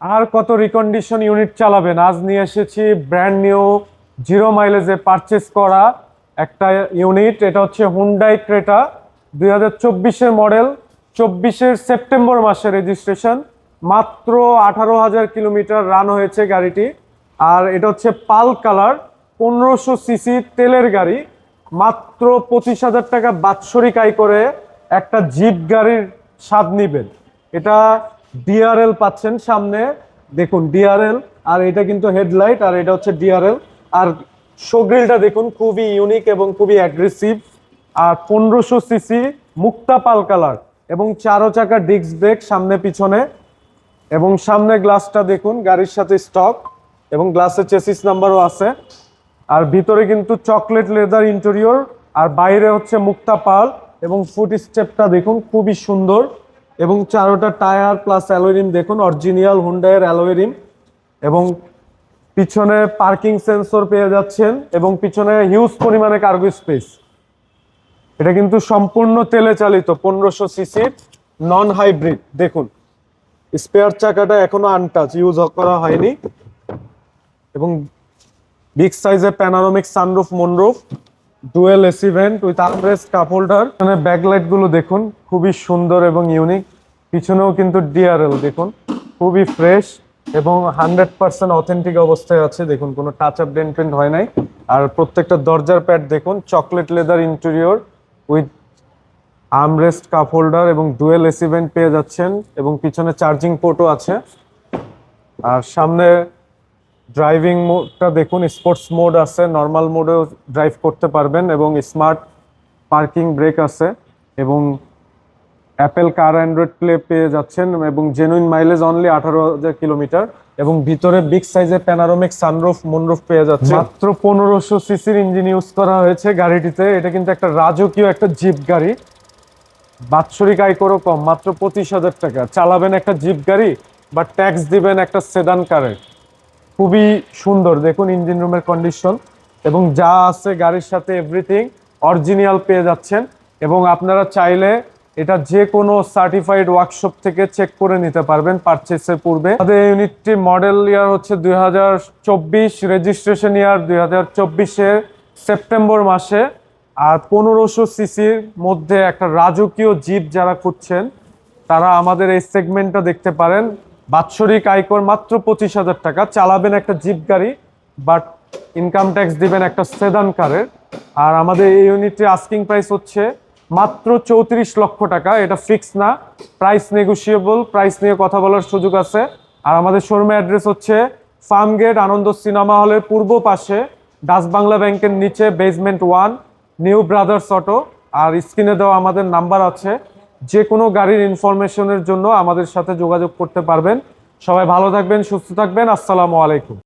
আর কত recondition unit চালাবেন? আজ নিয়ে এসেছি ব্র্যান্ড নিউ জিরো মাইলেজে পারচেস করা একটা ইউনিট এটা হচ্ছে হুন্ডাই ক্রেটা দুই হাজার চব্বিশের মডেল চব্বিশের সেপ্টেম্বর মাসে রেজিস্ট্রেশন মাত্র আঠারো হাজার কিলোমিটার রান হয়েছে গাড়িটি। আর এটা হচ্ছে পাল কালার, পনেরোশো সিসি তেলের গাড়ি। মাত্র পঁচিশ হাজার টাকা বাৎসরিক আয় করে একটা জিপ গাড়ির স্বাদ নিবেন। এটা ডিআরএল পাচ্ছেন সামনে। দেখুন ডিআরএল আর এটা কিন্তু হেডলাইট, আর এটা হচ্ছে ডিআরএল আর শোগ্রিলটা দেখুন, খুবই ইউনিক এবং খুবই অ্যাগ্রেসিভ আর পনেরোশো সিসি মুক্তা পাল কালার এবং চারো চাকা ডিস্ক ব্রেক সামনে পিছনে। এবং সামনে গ্লাসটা দেখুন, গাড়ির সাথে স্টক এবং গ্লাসের চেসিস নাম্বারও আছে। আর ভিতরে কিন্তু চকলেট লেদার ইন্টেরিয়র আর বাইরে হচ্ছে মুক্তা পাল এবং ফুট স্টেপটা দেখুন, খুবই সুন্দর। এবং চারোটা টায়ার প্লাস অ্যালোরিম দেখুন অরিজিনাল হুন্ডাইয়ের অ্যালোরিম এবং পিছনে পার্কিং সেন্সর পেয়ে যাচ্ছেন এবং পিছনে হিউজ পরিমাণে কার্গো স্পেস এটা কিন্তু সম্পূর্ণ তেলে চালিত, পনেরোশো সিসির নন হাইব্রিড দেখুন স্পেয়ার চাকাটা এখনও আনটাচ ইউজ করা হয়নি। এবং বিগ সাইজের panoramic sunroof moonroof dual AC vent with armrest cup holder এখানে ব্যাকলাইটগুলো দেখুন, খুবই সুন্দর এবং ইউনিক। পিছনেও কিন্তু ডিআরএল দেখুন, খুবই ফ্রেশ এবং হান্ড্রেড পার্সেন্ট অথেন্টিক অবস্থায় আছে। দেখুন, কোনো টাচ আপ ডেন্ট পেন্ট হয় নাই। আর প্রত্যেকটা দরজার প্যাড দেখুন chocolate leather interior with armrest cup holder এবং ডুয়েল এসি ভেন্ট পেয়ে যাচ্ছেন এবং পিছনে চার্জিং পোর্টও আছে। আর সামনে ড্রাইভিং মোডটা দেখুন স্পোর্টস মোড আছে নর্মাল মোডেও ড্রাইভ করতে পারবেন এবং স্মার্ট পার্কিং ব্রেক আছে এবং অ্যাপেল কার অ্যান্ড্রয়েড প্লে পেয়ে যাচ্ছেন এবং জেনুইন মাইলেজ অনলি আঠারো হাজার কিলোমিটার এবং ভিতরে বিগ সাইজের প্যানারোমিক সানরুফ মনরুফ পেয়ে যাচ্ছে। মাত্র পনেরোশো সিসির ইঞ্জিন ইউজ করা হয়েছে গাড়িটিতে। এটা কিন্তু একটা রাজকীয় একটা জিপ গাড়ি। বাৎসরিক আয় করো কম, মাত্র পঁচিশ হাজার টাকা। চালাবেন একটা জিপ গাড়ি বা ট্যাক্স দিবেন একটা সেদান কারের খুবই সুন্দর। দেখুন ইঞ্জিন রুমের কন্ডিশন এবং যা আছে গাড়ির সাথে এভরিথিং অরিজিনাল পেয়ে যাচ্ছেন এবং আপনারা চাইলে এটা যে কোনো সার্টিফাইড ওয়ার্কশপ থেকে চেক করে নিতে পারবেন পারচেসের পূর্বে। আমাদের ইউনিটটি মডেল ইয়ার হচ্ছে দুই হাজার চব্বিশ রেজিস্ট্রেশন ইয়ার দুই হাজার সেপ্টেম্বর মাসে। আর পনেরোশো সিসির মধ্যে একটা রাজকীয় জিপ যারা খুঁজছেন, তারা আমাদের এই সেগমেন্টটা দেখতে পারেন। বাৎসরিক আয়কর মাত্র পঁচিশ হাজার টাকা। চালাবেন একটা জিপ গাড়ি বাট ইনকাম ট্যাক্স দিবেন একটা সেদান কারের। আর আমাদের এই ইউনিটের আস্কিং প্রাইস হচ্ছে মাত্র চৌত্রিশ লক্ষ টাকা। এটা ফিক্স না প্রাইস নেগোসিয়েবল প্রাইস নিয়ে কথা বলার সুযোগ আছে। আর আমাদের শোরুমের অ্যাড্রেস হচ্ছে ফার্ম গেট আনন্দ সিনেমা হলের পূর্ব পাশে ডাচ বাংলা ব্যাংকের নিচে basement one new brothers auto আর স্ক্রিনে দেওয়া আমাদের নাম্বার আছে। যে কোনো গাড়ির ইনফরমেশনের জন্য আমাদের সাথে যোগাযোগ করতে পারবেন। সবাই ভালো থাকবেন, সুস্থ থাকবেন। আসসালামু আলাইকুম।